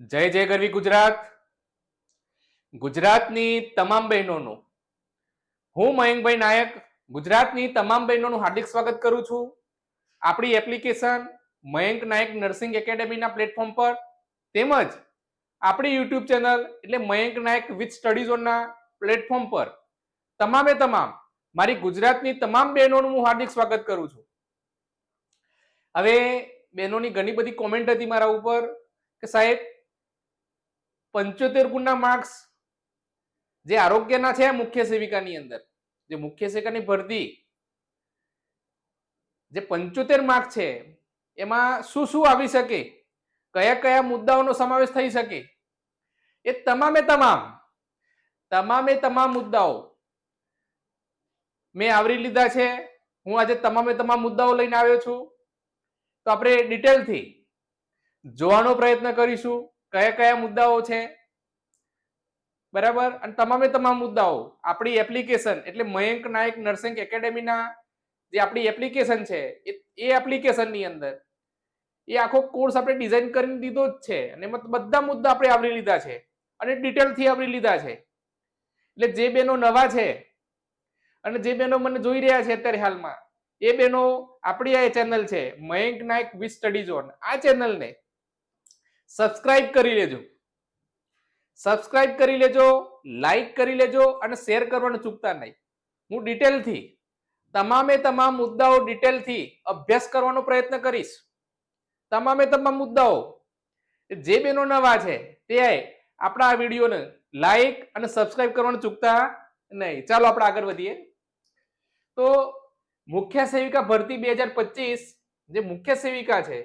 જય જય ગરવી ગુજરાત. ગુજરાતની તમામ બહેનોનું, હું મયંકભાઈ નાયક, ગુજરાતની તમામ બહેનોનું હાર્દિક સ્વાગત કરું છું. આપણી એપ્લિકેશન મયંક નાયક નર્સિંગ એકેડેમીના પ્લેટફોર્મ પર, તેમજ આપણી યુટ્યુબ ચેનલ એટલે મયંક નાયક વિથ સ્ટડીઝોના પ્લેટફોર્મ પર. તમામે તમામ, મારી ગુજરાતની તમામ બહેનોનું હું હાર્દિક સ્વાગત કરું છું. હવે બહેનોની ઘણી બધી કોમેન્ટ હતી મારા ઉપર કે સાહેબ પંચોતેર ગુણના માર્ક્સ જે આરોગ્યના છે મુખ્ય સેવિકાની અંદર. જે મુખ્ય સેવિકાની ભરતી જે પંચોતેર માર્ક છે, એમાં શું શું આવી શકે? કયા કયા મુદ્દાઓનો સમાવેશ થઈ શકે? એ તમામે તમામ તમામે તમામ મુદ્દાઓ મેં આવરી લીધા છે. હું આજે તમામે તમામ મુદ્દાઓ લઈને આવ્યો છું. તો આપણે ડિટેલથી જોવાનો પ્રયત્ન કરીશું. કયા કયા મુદ્દાઓ છે? બરાબર? અને તમામે તમામ મુદ્દાઓ. આપણી એપ્લિકેશન એટલે મયંક નાયક નર્સિંગ એકેડેમીના જે આપણી એપ્લિકેશન છે, એ એપ્લિકેશનની અંદર. એ આખો કોર્સ આપણે ડિઝાઇન કરીને દીધો જ છે. અને બધા મુદ્દા આપણે આવરી લીધા છે. અને ડિટેલથી આવરી લીધા છે. એટલે જે બેનો નવા છે, અને જે બેનો મને જોઈ રહ્યા છે અત્યારે હાલમાં, એ બેનો આપણી આ ચેનલ છે, Mayank Nayak with study zone. આ ચેનલને સબસ્ક્રાઇબ કરી લેજો. સબસ્ક્રાઇબ કરી લેજો લાઈક કરી લેજો અને શેર કરવાનું ચૂકતા નહીં. હું ડિટેલથી તમામે તમામ મુદ્દાઓ ડિટેલથી અભ્યાસ કરવાનો પ્રયત્ન કરીશ. તમામે તમામ મુદ્દાઓ જે બેનો નવા છે, તે આપણા આ વિડીયોને લાઈક અને સબસ્ક્રાઇબ કરવાનું ચૂકતા નહીં. ચાલો આપણે આગળ વધીએ. તો મુખ્ય સેવિકા ભરતી બે હજાર પચીસ, જે મુખ્ય સેવિકા છે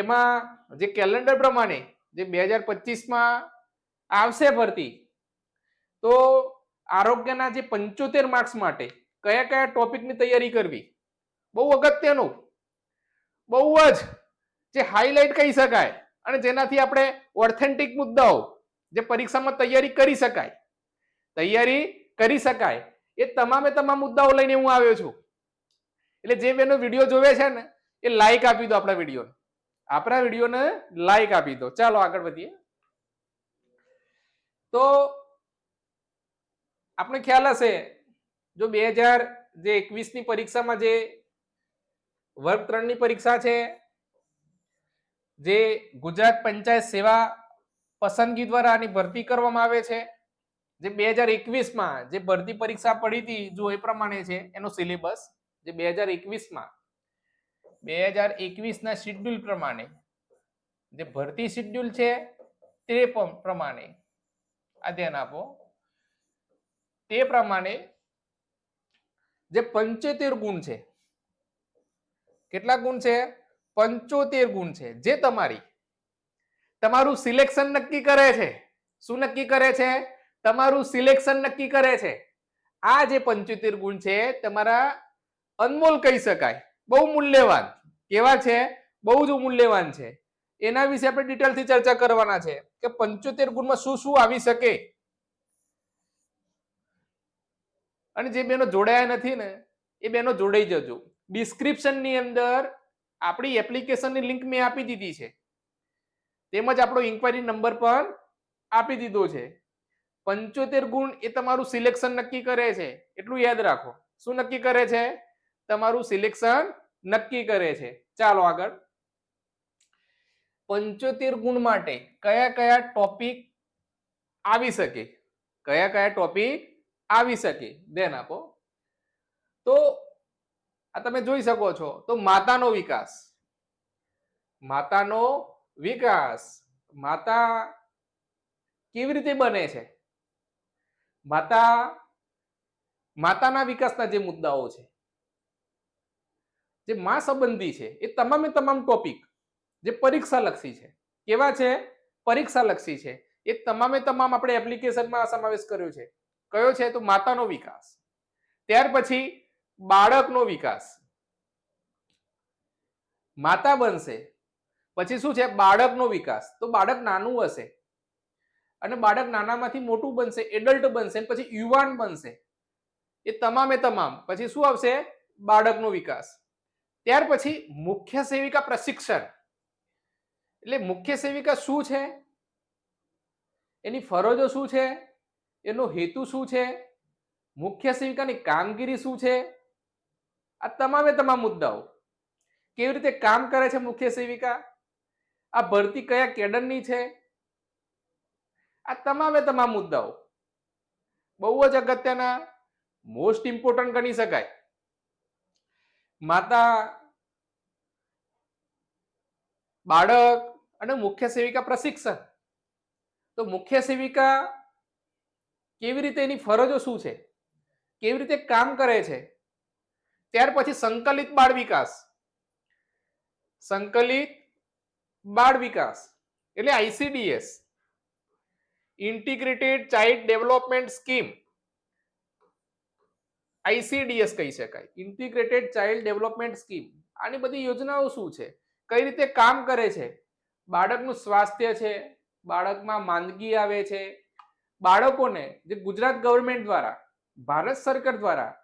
એમાં જે કેલેન્ડર પ્રમાણે જે બે હજાર પચીસમાં આવશે ભરતી, તો આરોગ્યના જે પંચોતેર માર્ક્સ માટે કયા કયા ટોપિકની તૈયારી કરવી? બહુ અગત્યનું. બહુ જ જે હાઇલાઇટ કહી શકાય અને જેનાથી આપણે ઓથેન્ટિક મુદ્દાઓ જે પરીક્ષામાં તૈયારી કરી શકાય. તૈયારી કરી શકાય. એ તમામે તમામ મુદ્દાઓ લઈને હું આવ્યો છું. એટલે જે બેનો વીડિયો જોવે છે ને, એ લાઈક આપી દો આપણા વિડીયોને. આપણા વિડીયોને લાઈક આપી દો. ચાલો આગળ વધીએ. તો આપણે ખ્યાલ હશે, જો બે હજાર જે એકવીસની પરીક્ષામાં જે વર્ગ ત્રણની પરીક્ષા છે, જે ગુજરાત પંચાયત સેવા પસંદગી દ્વારા આની ભરતી કરવામાં આવે છે, જે બે હજાર એકવીસમાં જે ભરતી પરીક્ષા પડી હતી, જો એ પ્રમાણે છે, એનો સિલેબસ, જે બે હજાર એકવીસમાં બે હજાર એકવીસના શિડ્યુલ પ્રમાણે. જે ભરતી શિડ્યુલ છે તે પ્રમાણે આ ધ્યાન આપો. તે પ્રમાણે જે પંચોતેર ગુણ છે, કેટલા ગુણ છે? પંચોતેર ગુણ છે. જે તમારી, તમારું સિલેક્શન નક્કી કરે છે. શું નક્કી કરે છે? તમારું સિલેક્શન નક્કી કરે છે. આ જે પંચોતેર ગુણ છે, તમારા અનમોલ કહી શકાય. બહુ મૂલ્યવાન. કેવા છે? બહુ જ મૂલ્યવાન છે. એના વિશે આપણે ડિટેલથી ચર્ચા કરવાના છે કે પંચોતેર ગુણમાં શું શું આવી શકે. અને જે બેનો જોડાયા નથી ને, એ બેનો જોડાઈ જજો. ડિસ્ક્રિપ્શનની અંદર આપણી એપ્લિકેશનની લિંક મેં આપી દીધી છે. તેમજ આપણો ઇન્ક્વાયરી નંબર પણ આપી દીધો છે. પંચોતેર ગુણ એ તમારું સિલેક્શન નક્કી કરે છે. એટલું યાદ રાખો. શું નક્કી કરે છે? તમારું સિલેક્શન નક્કી કરે છે. ચાલો આગળ. પંચોતેર ગુણ માટે કયા કયા ટોપિક આવી શકે? કયા કયા ટોપિક આવી શકે? ધ્યાન આપો. તો આ તમે જોઈ શકો છો. તો માતાનો વિકાસ. માતાનો વિકાસ. માતા કેવી રીતે બને છે? માતા, માતાના વિકાસના જે મુદ્દાઓ છે જે મા સંબંધી છે, એ તમામે તમામ ટોપિક જે પરીક્ષા લક્ષી છે. કેવા છે? પરીક્ષા લક્ષી છે. એ તમામે તમામ આપણે એપ્લિકેશનમાં સમાવેશ કર્યો છે. કયો છે? તો માતાનો વિકાસ. ત્યાર પછી બાળકનો વિકાસ. માતા બનશે. પછી શું છે? બાળકનો વિકાસ. તો બાળક નાનું હશે. અને બાળક નાનામાંથી મોટું બનશે એડલ્ટ બનશે પછી યુવાન બનશે. એ તમામે તમામ. પછી શું આવશે? બાળકનો વિકાસ. ત્યાર પછી મુખ્ય સેવિકા પ્રશિક્ષણ. એટલે મુખ્ય સેવિકા શું છે? એની ફરજો શું છે? એનો હેતુ શું છે? મુખ્ય સેવિકાની કામગીરી શું છે? આ તમામે તમામ મુદ્દાઓ. કેવી રીતે કામ કરે છે મુખ્ય સેવિકા? આ ભરતી કયા કેડરની છે? આ તમામે તમામ મુદ્દાઓ. બહુ જ અગત્યના. મોસ્ટ ઇમ્પોર્ટન્ટ ગણી શકાય. માતા, બાળક અને મુખ્ય સેવિકા પ્રશિક્ષક. તો મુખ્ય સેવિકા કેવી રીતે એની ફરજો શું છે? કેવી રીતે કામ કરે છે? ત્યાર પછી સંકલિત બાળ વિકાસ. સંકલિત બાળ વિકાસ એટલે ICDS integrated child development scheme. ICDS કહી શકાય. ઇન્ટિગ્રેટેડ ચાઇલ્ડ ડેવલપમેન્ટ સ્કીમ આની બધી યોજનાઓ શું છે? કઈ રીતે કામ કરે છે? બાળકનું સ્વાસ્થ્ય છે, બાળકમાં માંદગી આવે છે. બાળકોને જે ગુજરાત ગવર્મેન્ટ દ્વારા, ભારત સરકાર દ્વારા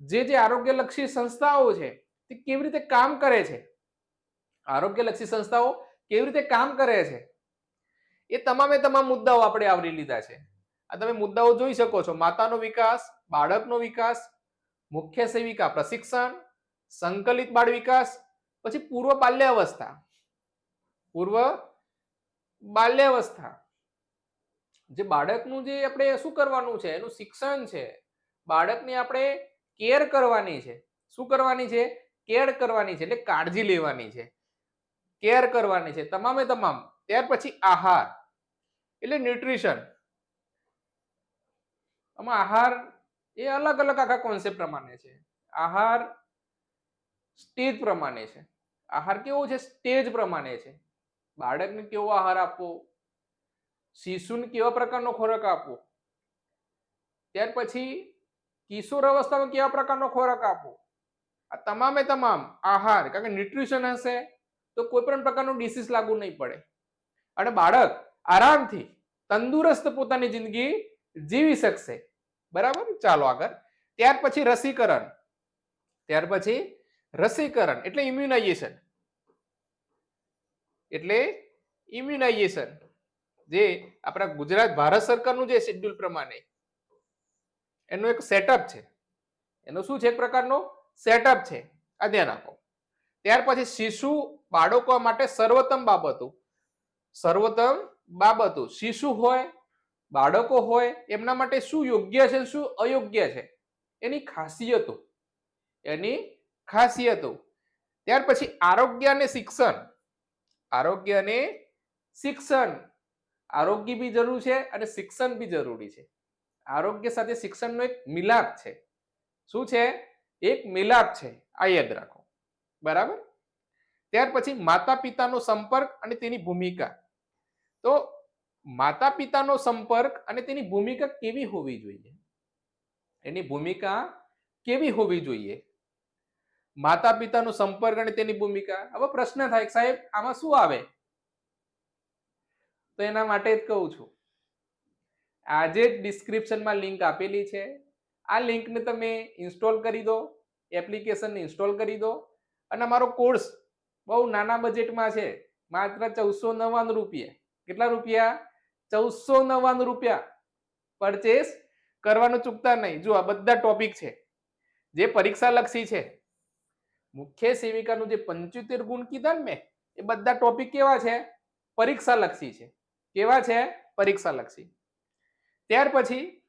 જે જે આરોગ્યલક્ષી સંસ્થાઓ છે, તે કેવી રીતે કામ કરે છે? આરોગ્યલક્ષી સંસ્થાઓ કેવી રીતે કામ કરે છે? એ તમામે તમામ મુદ્દાઓ આપણે આવરી લીધા છે. આ તમે મુદ્દાઓ જોઈ શકો છો. માતાનો વિકાસ, બાળકનો વિકાસ મુખ્ય સેવિકા પ્રશિક્ષણ, સંકલિત બાળ વિકાસ, પછી પૂર્વ બાલ્યાવસ્થા. પૂર્વ બાલ્યાવસ્થા. જે બાળકનું જે આપણે શું કરવાનું છે? એનું શિક્ષણ છે. બાળકને આપણે કેર કરવાની છે. શું કરવાની છે? કેર કરવાની છે. એટલે કાળજી લેવાની છે. કેર કરવાની છે. તમામે તમામ. ત્યાર પછી આહાર. એટલે ન્યુટ્રિશન. આમાં આહાર એ અલગ અલગ આખા કોન્સેપ્ટ પ્રમાણે છે. આહાર સ્ટેજ પ્રમાણે છે. આહાર કેવો છે? સ્ટેજ પ્રમાણે છે. બાળકને કેવો આહાર આપવો? શિશુને કેવા પ્રકારનો ખોરાક આપવો? ત્યાર પછી કિશોર અવસ્થામાં કેવા પ્રકારનો ખોરાક આપવો? આ તમામે તમામ આહાર, કારણ કે ન્યુટ્રિશન હશે તો કોઈ પણ પ્રકારનું ડિસીઝ લાગુ નહીં પડે. અને બાળક આરામથી તંદુરસ્ત પોતાની જિંદગી જીવી શકશે. બરાબર? ચાલો આગળ. ત્યાર પછી રસીકરણ. ત્યાર પછી રસીકરણ એટલે ઇમ્યુનાઇઝેશન એટલે ઇમ્યુનાઇઝેશન જે આપણા ગુજરાત, ભારત સરકારનું જે શેડ્યુલ પ્રમાણે. એનો એક સેટઅપ છે. એનો શું છે એક પ્રકારનો? સેટઅપ છે. આ ધ્યાન આપો. ત્યાર પછી શિશુ બાળકો માટે સર્વોત્તમ બાબતો. સર્વોત્તમ બાબતો. શિશુ હોય બાળકો હોય, એમના માટે શું યોગ્ય છે શું અયોગ્ય છે? એની ખાસિયતો. એની ખાસિયતો. ત્યાર પછી આરોગ્ય અને શિક્ષણ. આરોગ્ય અને શિક્ષણ. આરોગ્ય બી જરૂર છે અને શિક્ષણ બી જરૂરી છે. આરોગ્ય સાથે શિક્ષણનો એક મિલાપ છે. શું છે? એક મિલાપ છે. આ યાદ રાખો. બરાબર? ત્યાર પછી માતા પિતાનો સંપર્ક અને તેની ભૂમિકા. તો માતા પિતાનો સંપર્ક અને તેની ભૂમિકા કેવી હોવી જોઈએ? એની ભૂમિકા કેવી હોવી જોઈએ? માતા પિતાનો સંપર્ક અને તેની ભૂમિકા? હવે પ્રશ્ન થાય સાહેબ, આમાં શું આવે? તો એના માટે જ કહું છું. આજે જ ડિસ્ક્રિપ્શનમાં લિંક આપેલી છે. આ લિંકને તમે ઇન્સ્ટોલ કરી દો, એપ્લિકેશનને ઇન્સ્ટોલ કરી દો અને અમારો કોર્સ બહુ નાના બજેટમાં છે, માત્ર ચૌદસો નવ્વાણું રૂપિયા. કેટલા રૂપિયા? ચૌદસો નવ્વાણું રૂપિયા પરચેસ કરવાનું ચૂકતા નહીં. જો આ બધા ટોપિક છે, જે પરીક્ષા લક્ષી છે, મુખ્ય સેવિકાનું જે પંચોતેર ગુણ કીધા ને મેં, એ બધા ટોપિક કેવા છે? પરીક્ષા લક્ષી છે. કેવા છે? પરીક્ષા લક્ષી ત્યાર પછી,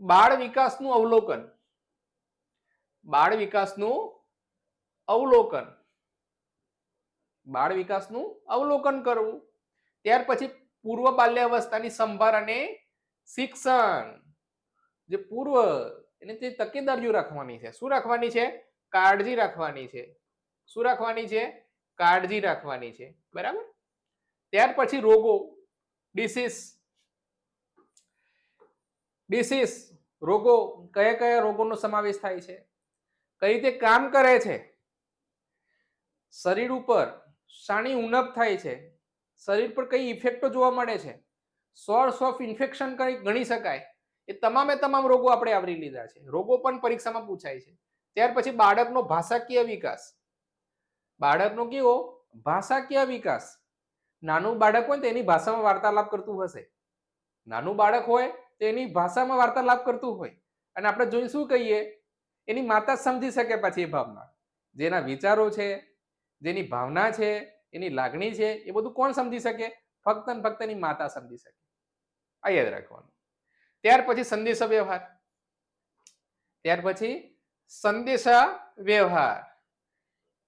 બાળ વિકાસનું અવલોકન. બાળ વિકાસનું અવલોકન. બાળ વિકાસનું અવલોકન કરવું. ત્યાર પછી પૂર્વ બાલ્યાવસ્થાની સંભાળ અને શિક્ષણ. જે પૂર્વ, એને તે તકેદારીઓ રાખવાની છે. શું રાખવાની છે? કાળજી રાખવાની છે. શું રાખવાની છે? કાળજી રાખવાની છે. બરાબર? ત્યાર પછી રોગો. ડિસીઝ. ડિસીઝ. રોગો. કયા કયા રોગોનો સમાવેશ થાય છે? કઈ રીતે કામ કરે છે? શરીર ઉપર શાણી ઉણપ થાય છે? શરીર પર કઈ ઇફેક્ટો જોવા મળે છે? સોર્સ ઓફ ઇન્ફેક્શન કઈ ગણી શકાય. એ તમામે તમામ રોગો આપણે આવરી લીધા છે. રોગો પણ પરીક્ષામાં પૂછાય છે. ત્યાર પછી બાળકનો ભાષાકીય વિકાસ. બાળકનો કેવો? ભાષાકીય વિકાસ. નાનું બાળક હોય તો એની ભાષામાં વાર્તાલાપ કરતું હશે. નાનું બાળક હોય તો એની ભાષામાં વાર્તાલાપ કરતું હોય. અને આપણે જોઈ શું કહીએ? એની માતા સમજી શકે પછી એ ભાવના. જેના વિચારો છે, જેની ભાવના છે એની લાગણી છે એ બધું કોણ સમજી શકે? ફક્ત ને ફક્ત એની માતા સમજી શકે. આ યાદ રાખવાનું. ત્યાર પછી સંદેશા વ્યવહાર ત્યાર પછી સંદેશા વ્યવહાર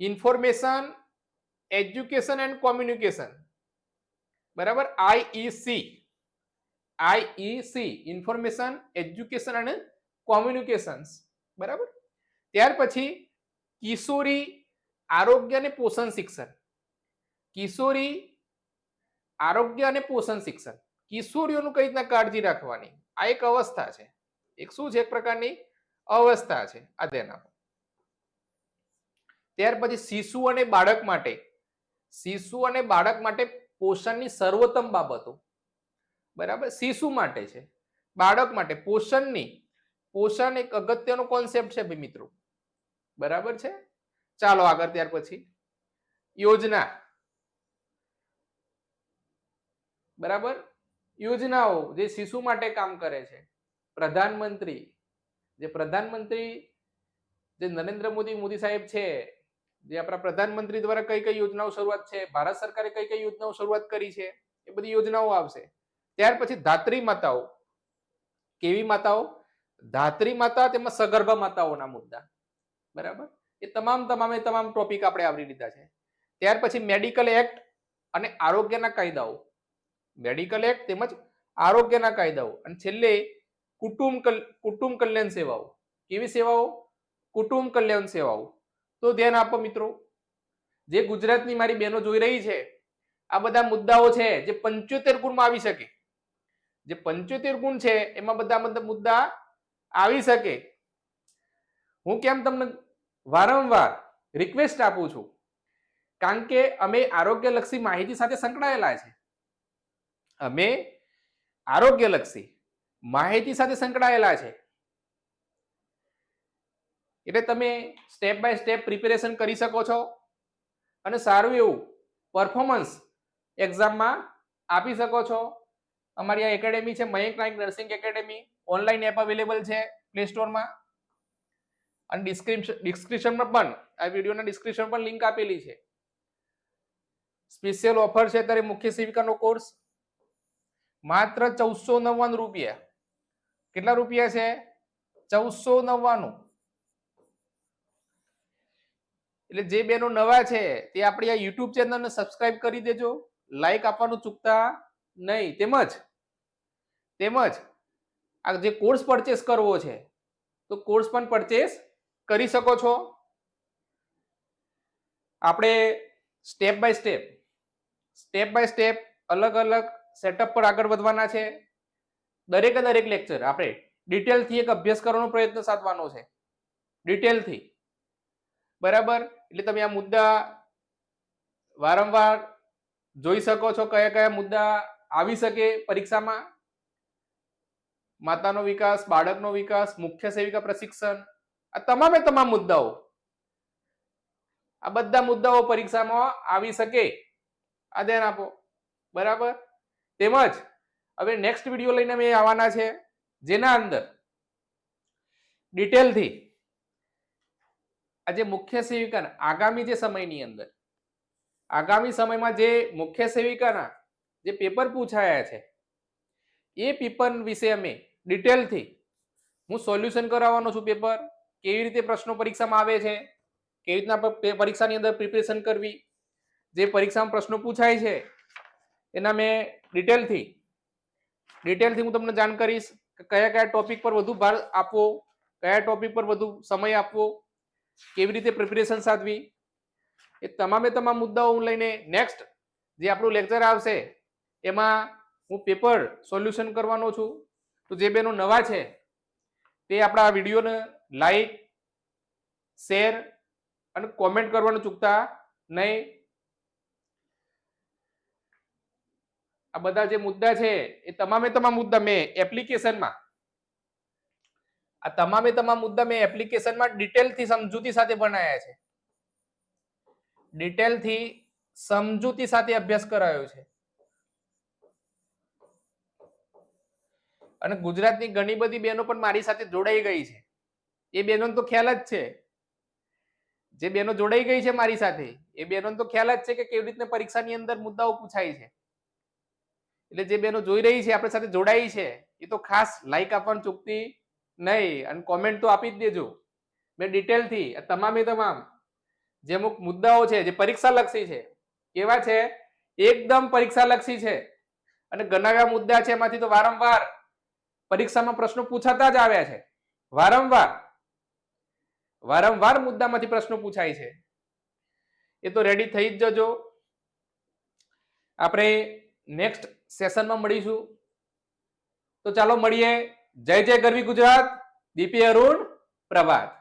ઇન્ફોર્મેશન, એજ્યુકેશન એન્ડ કોમ્યુનિકેશન. બરાબર? આઈઈસી આઈઈસી ઇન્ફોર્મેશન, એજ્યુકેશન અને કોમ્યુનિકેશન્સ. બરાબર? ત્યાર પછી કિશોરી આરોગ્ય અને પોષણ શિક્ષણ. કિશોરી આરોગ્ય અને પોષણ શિક્ષણ. કિશોરીઓનું કઈ રીતના કાળજી રાખવાની? આ એક અવસ્થા છે. એક શું છે? એક પ્રકારની અવસ્થા છે. આ ધ્યાન આપો ત્યાર પછી શિશુ અને બાળક માટે. શિશુ અને બાળક માટે પોષણની સર્વોત્તમ બાબતો. બરાબર? શિશુ માટે છે. બાળક માટે પોષણની. પોષણ એક અગત્યનો કોન્સેપ્ટ છે ભાઈ મિત્રો. બરાબર છે? ચાલો આગળ ત્યાર પછી. યોજના. બરાબર? યોજનાઓ જે શિશુ માટે કામ કરે છે. પ્રધાનમંત્રી, જે પ્રધાનમંત્રી જે નરેન્દ્ર મોદી મોદી સાહેબ છે, જે આપણા પ્રધાનમંત્રી દ્વારા કઈ કઈ યોજનાઓ શરૂઆત છે, ભારત સરકારે કઈ કઈ યોજનાઓ શરૂઆત કરી છે, એ બધી યોજનાઓ આવશે. ત્યાર પછી ધાત્રી માતાઓ. કેવી માતાઓ? ધાત્રી માતા તેમાં સગર્ભા માતાઓના મુદ્દા. બરાબર? એ તમામ તમામે તમામ ટોપિક આપણે આવરી લીધા છે. ત્યાર પછી મેડિકલ એક્ટ અને આરોગ્યના કાયદાઓ. મેડિકલ એક્ટ તેમજ આરોગ્યના કાયદાઓ. અને છેલ્લે કુટુંબ કુટુંબ કલ્યાણ સેવાઓ. કેવી સેવાઓ? કુટુંબ કલ્યાણ સેવાઓ. તો ધ્યાન આપો મિત્રો. જે ગુજરાતની મારી બહેનો જોઈ રહી છે, આ બધા મુદ્દાઓ છે જે પંચોતેર ગુણમાં આવી શકે. જે પંચોતેર ગુણ છે, એમાં બધા બધા મુદ્દા આવી શકે. હું કેમ તમને વારંવાર રિક્વેસ્ટ આપું છું? કારણ કે અમે આરોગ્યલક્ષી માહિતી સાથે સંકળાયેલા છે. અમે આરોગ્યલક્ષી માહિતી સાથે સંકળાયેલા છે. એટલે તમે સ્ટેપ બાય સ્ટેપ પ્રિપેરેશન કરી શકો છો અને સારું એવું પરફોર્મન્સ એક્ઝામમાં આપી શકો છો. અમારી આ એકેડેમી છે, Mayank Nayak nursing academy online app available છે પ્લે સ્ટોરમાં અને ડિસ્ક્રિપ્શન ડિસ્ક્રિપ્શનમાં પણ, આ વિડીયોના ડિસ્ક્રિપ્શન પણ લિંક આપેલી છે. સ્પેશિયલ ઓફર છે, અત્યારે મુખ્ય સેવિકાનો કોર્સ માત્ર ચૌદસો નવ્વાણું રૂપિયા. કેટલા રૂપિયા છે? ચૌદસો નવ્વાણું. એટલે જે બેનો નવા છે, તે આપણી આ યુટ્યુબ ચેનલને સબસ્ક્રાઇબ કરી દેજો. લાઈક આપવાનું ચૂકતા નહીં. તેમજ તેમજ, આ જે કોર્સ પરચેસ કરવો છે, તો કોર્સ પણ પરચેસ કરી શકો છો. આપણે step by step step by step અલગ અલગ સેટઅપ પર આગળ વધવાના છે. દરેકે દરેક લેક્ચર આપણે ડિટેલથી એક અભ્યાસ કરવાનો પ્રયત્ન સાધવાનો છે. ડિટેલથી બરાબર? એટલે તમે આ મુદ્દા વારંવાર જોઈ શકો છો કયા કયા મુદ્દા આવી શકે પરીક્ષામાં. માતાનો વિકાસ, બાળકનો વિકાસ, મુખ્ય સેવિકા પ્રશિક્ષણ, આ તમામે તમામ મુદ્દાઓ. આ બધા મુદ્દાઓ પરીક્ષામાં આવી શકે. આ ધ્યાન આપો. બરાબર? તેમજ હવે નેક્સ્ટ વીડિયો લઈને અમે આવવાના છે, જેના અંદર ડિટેલથી આજે મુખ્ય સેવિકાના આગામી જે સમયની અંદર, આગામી સમયમાં જે મુખ્ય સેવિકાના જે પેપર પૂછાયા છે, એ પેપર વિશે અમે ડિટેલથી હું સોલ્યુશન કરાવવાનો છું પેપર કેવી રીતે પ્રશ્નો પરીક્ષામાં આવે છે, કેવી રીતના પરીક્ષાની અંદર પ્રિપેરેશન કરવી, જે પરીક્ષામાં પ્રશ્નો પૂછાય છે એના મેં ડિટેલથી ડિટેલથી હું તમને જાણ કરીશ કે કયા કયા ટોપિક પર વધુ ભાર આપવો, કયા ટોપિક પર વધુ સમય આપવો, કેવી રીતે પ્રિપેરેશન સાધવી, એ તમામે તમામ મુદ્દાઓ હું લઈને નેક્સ્ટ જે આપણું લેક્ચર આવશે, એમાં હું પેપર સોલ્યુશન કરવાનો છું. તો જે બેનો નવા છે, તે આપણા વિડીયોને લાઈક શેર અને કોમેન્ટ કરવાનું ચૂકતા નહીં. આ બધા જે મુદ્દા છે, એ તમામે તમામ મુદ્દા મેં એપ્લિકેશનમાં આ તમામે તમામ મુદ્દા મેં એપ્લિકેશનમાં ડિટેલથી સમજૂતી સાથે ભણાયા છે. ડિટેલથી સમજૂતી સાથે અભ્યાસ કરાયો છે. અને ગુજરાતની ઘણી બધી બહેનો પણ મારી સાથે જોડાઈ ગઈ છે. એ બહેનોને તો ખ્યાલ જ છે. જે બહેનો જોડાઈ ગઈ છે મારી સાથે, એ બહેનોને તો ખ્યાલ જ છે કે કેવી રીતના પરીક્ષાની અંદર મુદ્દાઓ પૂછાય છે. એટલે જે બેનો જોઈ રહી છે, આપણી સાથે જોડાઈ છે, એ તો ખાસ લાઈક આપવાનું ચૂકતી નહીં અને કોમેન્ટ તો આપી જ દેજો. મેં ડિટેલથી તમામે તમામ જે અમુક મુદ્દાઓ છે, જે પરીક્ષા લક્ષી છે, કેવા છે? એકદમ પરીક્ષા લક્ષી છે. અને ઘણા એવા મુદ્દા છે, એમાંથી તો વારંવાર પરીક્ષામાં પ્રશ્નો પૂછાતા જ આવ્યા છે. વારંવાર વારંવાર મુદ્દામાંથી પ્રશ્નો પૂછાય છે. એ તો રેડી થઈ જ જજો. આપણે નેક્સ્ટ સેશનમાં મળીશું. તો ચાલો મળીએ. જય જય ગરવી ગુજરાત. દીપી અરુણ પ્રભાત.